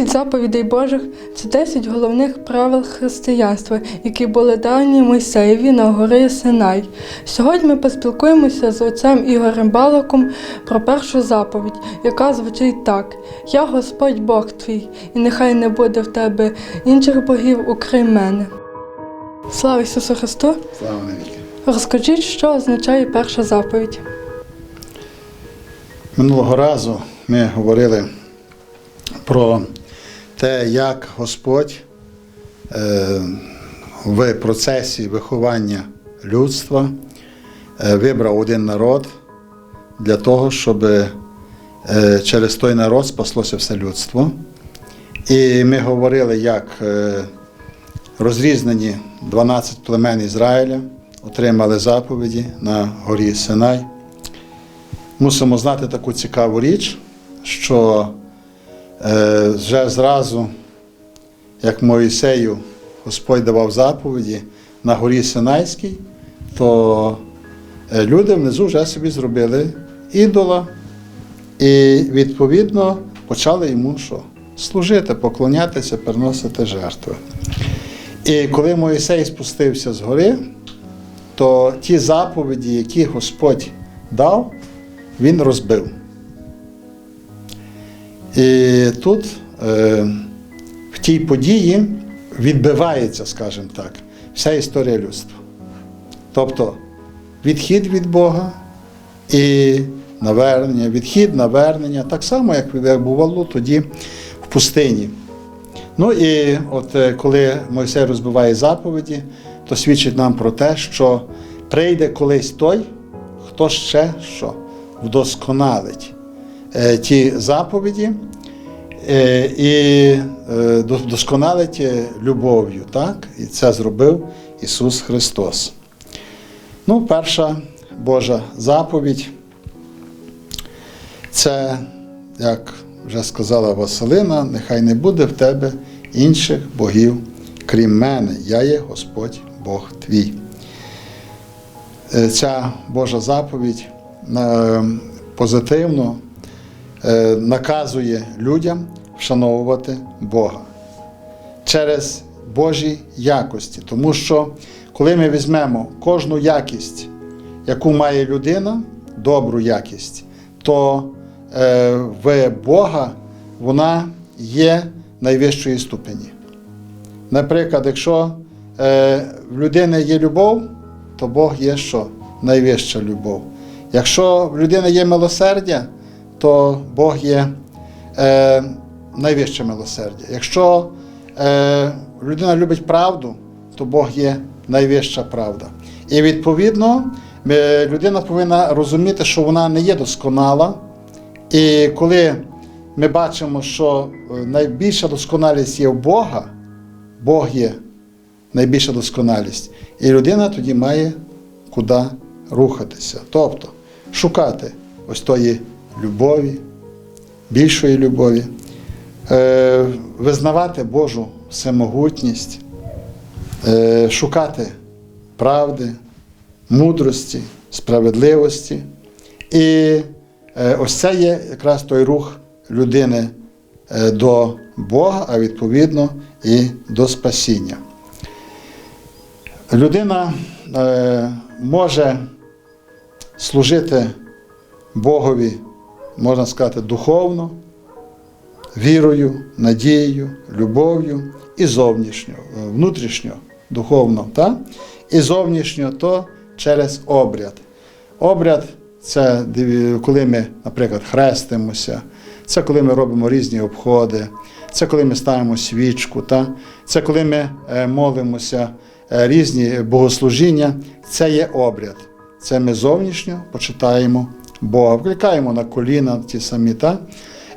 Десять заповідей Божих це десять головних правил християнства, які були дані Мойсеєві на горі Синай. Сьогодні ми поспілкуємося з отцем Ігорем Балаком про першу заповідь, яка звучить так: Я Господь Бог твій, і нехай не буде в тебе інших богів, окрім мене. Слава Ісусу Христу! Слава навіки. Розкажіть, що означає перша заповідь. Минулого разу ми говорили про те, як Господь е, в процесі виховання людства е, вибрав один народ для того, щоб е, через той народ спаслося все людство. І ми говорили, як розрізнені 12 племен Ізраїля отримали заповіді на горі Синай. Мусимо знати таку цікаву річ, що вже зразу, як Моїсею Господь давав заповіді на горі Синайській, то е, люди внизу вже собі зробили ідола і, відповідно, почали йому що? Служити, поклонятися, приносити жертви. І коли Моїсей спустився з гори, то ті заповіді, які Господь дав, він розбив. І тут е, в тій події відбивається, скажімо так, вся історія людства. Тобто відхід від Бога і навернення, відхід, навернення, так само, як бувало тоді в пустині. Ну і от е, коли Мойсей розбиває заповіді, то свідчить нам про те, що прийде колись той, хто ще що вдосконалить ті заповіді е, і е, до- вдосконалить е, любов'ю. Так? І це зробив Ісус Христос. Ну, перша Божа заповідь це, як вже сказала Василина, нехай не буде в тебе інших богів, крім мене. Я є Господь Бог твій. Е, Ця Божа заповідь е, позитивно е, наказує людям вшановувати Бога через Божі якості. Тому що коли ми візьмемо кожну якість, яку має людина, добру якість, то е, в Бога вона є найвищої ступені. Наприклад, якщо е, в людини є любов, то Бог є що? Найвища любов. Якщо в людини є милосердя, то Бог є е, найвище милосердя. Якщо е, людина любить правду, то Бог є найвища правда. І відповідно людина повинна розуміти, що вона не є досконала. І коли ми бачимо, що е, найбільша досконалість є в Бога, Бог є найбільша досконалість. І людина тоді має куди рухатися. Тобто шукати ось тої любові, більшої любові, е, визнавати Божу всемогутність, е, шукати правди, мудрості, справедливості. І е, ось це є якраз той рух людини до Бога, а відповідно і до спасіння. Людина може служити Богові, можна сказати, духовно, вірою, надією, любов'ю і зовнішньо, е, внутрішньо, духовно, та? і зовнішньо то через обряд. Обряд це коли ми, наприклад, хрестимося, це коли ми робимо різні обходи, це коли ми ставимо свічку, та? це коли ми е, молимося е, різні богослужіння, це є обряд. Це ми зовнішньо почитаємо Бога, вкликаємо на коліна ті самі. Та?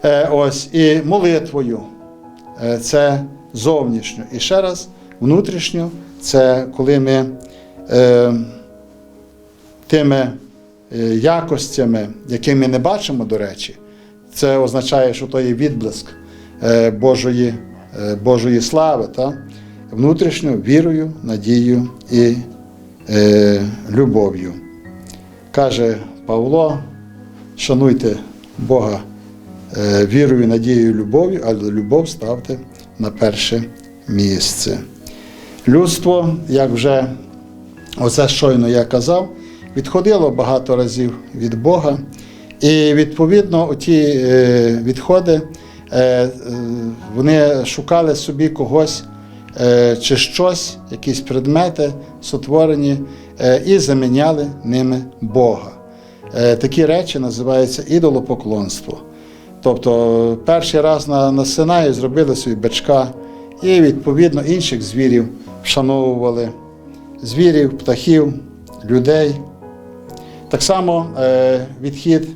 Е, Ось, і молитвою е, це зовнішньо. І ще раз, внутрішньо це коли ми е, тими е, якостями, які ми не бачимо, до речі, це означає, що то є відблиск е, Божої, е, Божої слави, та? внутрішньо вірою, надією і е, любов'ю. Каже Павло, шануйте Бога е, вірою, надією, любов'ю, але любов ставте на перше місце. Людство, як вже оце щойно я казав, відходило багато разів від Бога, і відповідно ті е, відходи е, вони шукали собі когось чи щось, якісь предмети сотворені, і заміняли ними Бога. Е, Такі речі називаються ідолопоклонство. Тобто перший раз на, на Синаї зробили собі бичка і відповідно інших звірів вшановували звірів, птахів, людей. Так само е, відхід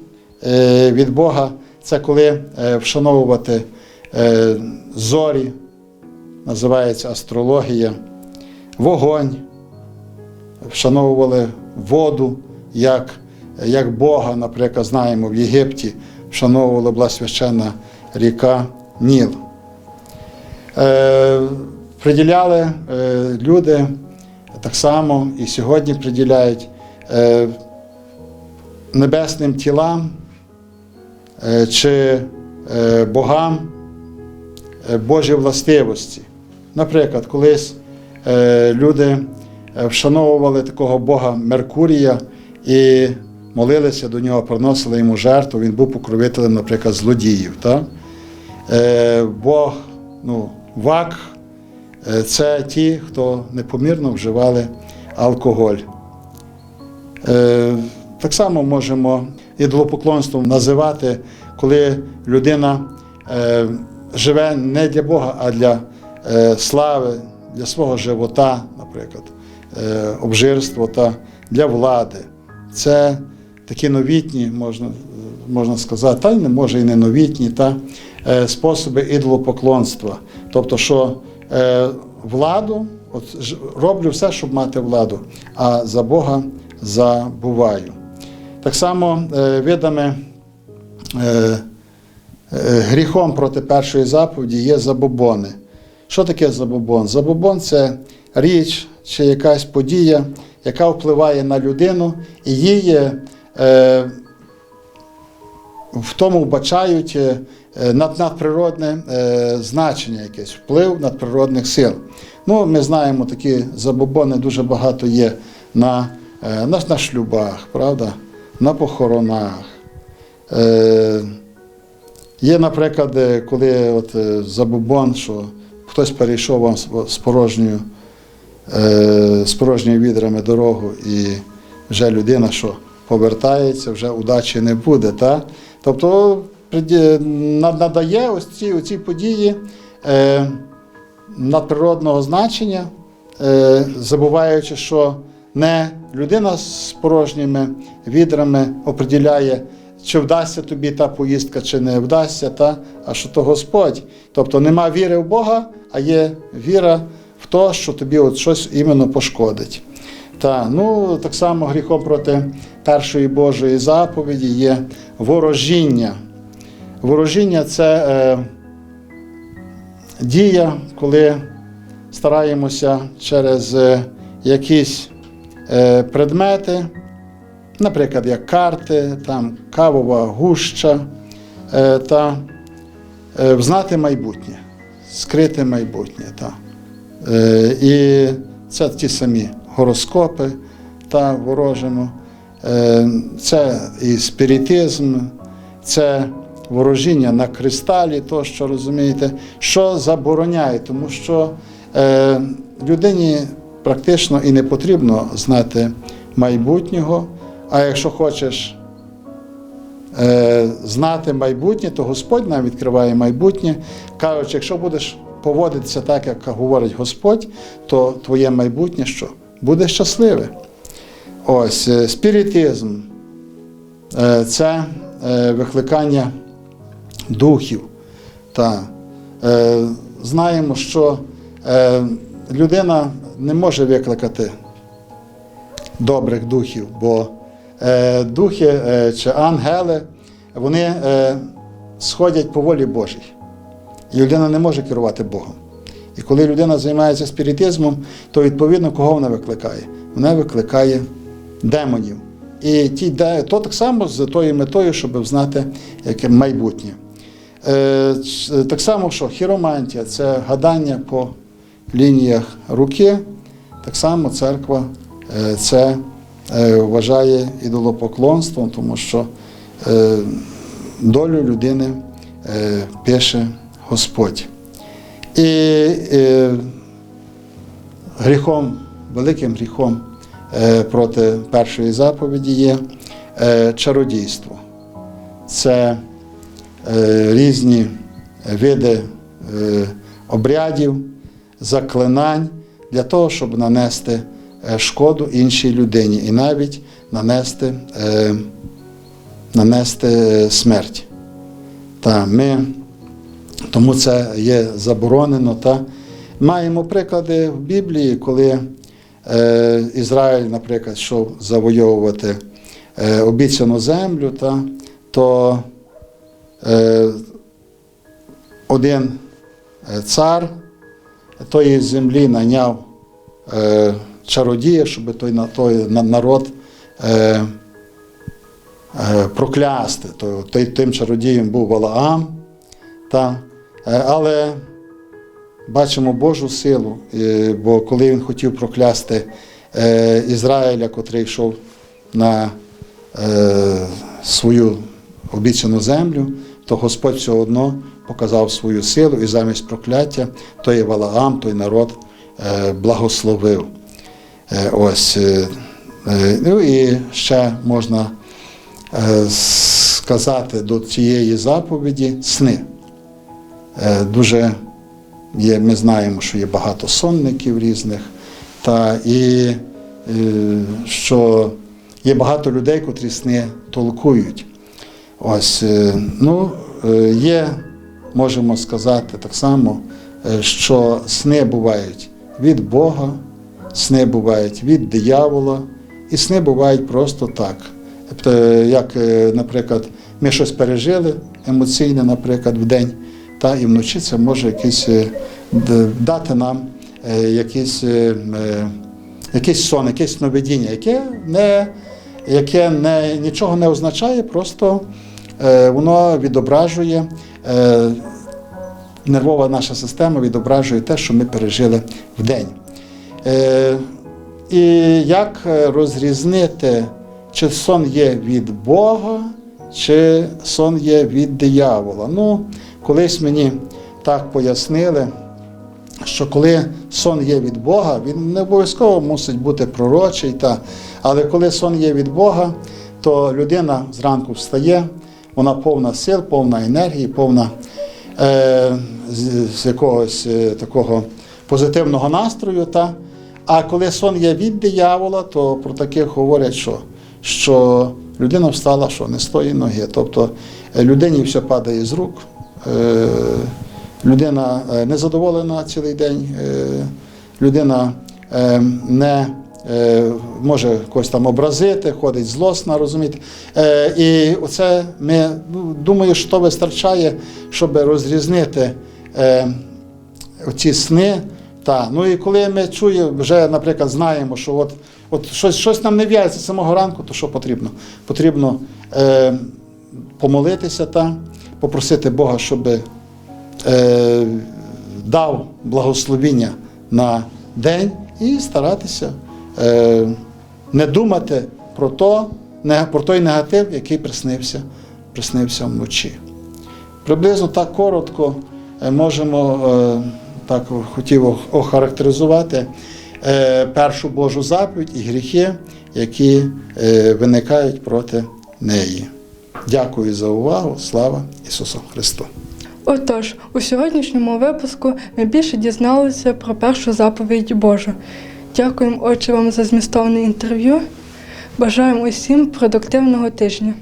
е, від Бога це коли е, вшановувати е, зорі, називається астрологія, вогонь, вшановували воду як, як Бога, наприклад, знаємо в Єгипті, вшановувала була священна ріка Ніл. Е, приділяли е, люди так само і сьогодні приділяють е, небесним тілам чи богам е, Божі властивості. Наприклад, колись люди вшановували такого Бога Меркурія і молилися до нього, приносили йому жертву. Він був покровителем, наприклад, злодіїв. Так? Е, Бог, ну, вак е, це ті, хто непомірно вживали алкоголь. Е, Так само можемо ідолопоклонством називати, коли людина е, живе не для Бога, а для е, слави, для свого живота, наприклад, е, обжирства та для влади. Це такі новітні, можна, можна сказати, та й не може і не новітні, та, е, способи ідолопоклонства. Тобто, що е, владу, от, роблю все, щоб мати владу, а за Бога забуваю. Так само е, видами гріхом проти першої заповіді є забобони. Що таке забобон? Забобон це річ чи якась подія, яка впливає на людину, і її в тому вбачають е, надприродне е, значення, якесь вплив надприродних сил. Ну, ми знаємо, такі забобони дуже багато є на, е, на, на шлюбах, правда? на похоронах. Е, Є, наприклад, е, коли от е, забобон, що хтось перейшов вам з- порожньою, е, з порожніми відрами дорогу, і вже людина, що повертається, вже удачі не буде. Та? Тобто надає ось ці, оці події е, надприродного значення, е, забуваючи, що не людина з порожніми відрами определяє, чи вдасться тобі та поїздка, чи не вдасться, та, а що то Господь. Тобто нема віри в Бога, а є віра в те, що тобі от щось іменно пошкодить. Та, ну, так само гріхом проти першої Божої заповіді є ворожіння. Ворожіння це е, дія, коли стараємося через е, якісь е, предмети, наприклад, як карти, там, кавова гуща, е, та е, взнати майбутнє, скрити майбутнє. Та. Е, і це ті самі гороскопи та ворожимо. Е, це і спіритизм, це ворожіння на кристалі, то, що розумієте, що забороняє, тому що е, людині практично і не потрібно знати майбутнього, а якщо хочеш е, знати майбутнє, то Господь нам відкриває майбутнє, кажучи, якщо будеш поводитися так, як говорить Господь, то твоє майбутнє що? Буде щасливе. Ось е, спіритизм е, це е, викликання духів. Та, знаємо, що людина не може викликати добрих духів, бо духи чи ангели вони сходять по волі Божій. І людина не може керувати Богом. І коли людина займається спіритизмом, то відповідно кого вона викликає? Вона викликає демонів. І ті, то так само з тою метою, щоб знати яке майбутнє. Е, Так само, що хіромантія це гадання по лініях руки. Так само церква е, це е, вважає ідолопоклонством, тому що е, долю людини е, пише Господь. І е, гріхом, великим гріхом е, проти першої заповіді є е, чародійство. Це різні види обрядів, заклинань для того, щоб нанести шкоду іншій людині і навіть нанести, нанести смерть. Та ми, тому це є заборонено. Та маємо приклади в Біблії, коли е, Ізраїль, наприклад, йшов завойовувати е, обіцяну землю, та, то е, один е, цар тої землі наняв е, чародія, щоб той, той народ е, е, проклясти. То, той, тим чародієм був Валаам. Та, але бачимо Божу силу, е, бо коли він хотів проклясти е, Ізраїля, котрий йшов на е, свою обіцяну землю, то Господь все одно показав свою силу і замість прокляття той Валаам, той народ е, благословив. Е, Ось. е, е, Ну і ще можна е, сказати до цієї заповіді сни. Е, Дуже є, ми знаємо, що є багато сонників різних, та і е, що є багато людей, котрі сни толкують. Ось, е, ну, є, можемо сказати так само, що сни бувають від Бога, сни бувають від диявола, і сни бувають просто так. Тобто, як, наприклад, ми щось пережили емоційне, наприклад, в день, та і вночі це може якийсь, е, дати нам е, якийсь, е, якийсь сон, якесь сновидіння, яке, не, яке не, нічого не означає, просто воно відображує, нервова наша система відображує те, що ми пережили в день. І як розрізнити, чи сон є від Бога, чи сон є від диявола? Ну, колись мені так пояснили, що коли сон є від Бога, він не обов'язково мусить бути пророчий, та, але коли сон є від Бога, то людина зранку встає, вона повна сил, повна енергії, повна е, з, з якогось е, такого позитивного настрою. Та, а коли сон є від диявола, то про таких говорять, що, що людина встала, що не з тої ноги. Тобто е, людині все падає з рук, людина е, незадоволена цілий день, е, людина е, не е, може когось там образити, ходить злосна, розумієте. Е, І оце ми ну, думаю, що вистачає, щоб розрізнити. Е, оці сни. Та. Ну і коли ми чуємо, вже, наприклад, знаємо, що от, от щось, щось нам не в'яється з самого ранку, то що потрібно? Потрібно е, помолитися та попросити Бога, щоб е, дав благословіння на день і старатися е, не думати про, то, не, про той негатив, який приснився, приснився вночі. Приблизно так коротко е, можемо е, так хотів охарактеризувати е, першу Божу заповідь і гріхи, які е, виникають проти неї. Дякую за увагу. Слава Ісусу Христу! Отож, у сьогоднішньому випуску ми більше дізналися про першу заповідь Божу. Дякуємо, отче, вам за змістовне інтерв'ю. Бажаємо усім продуктивного тижня.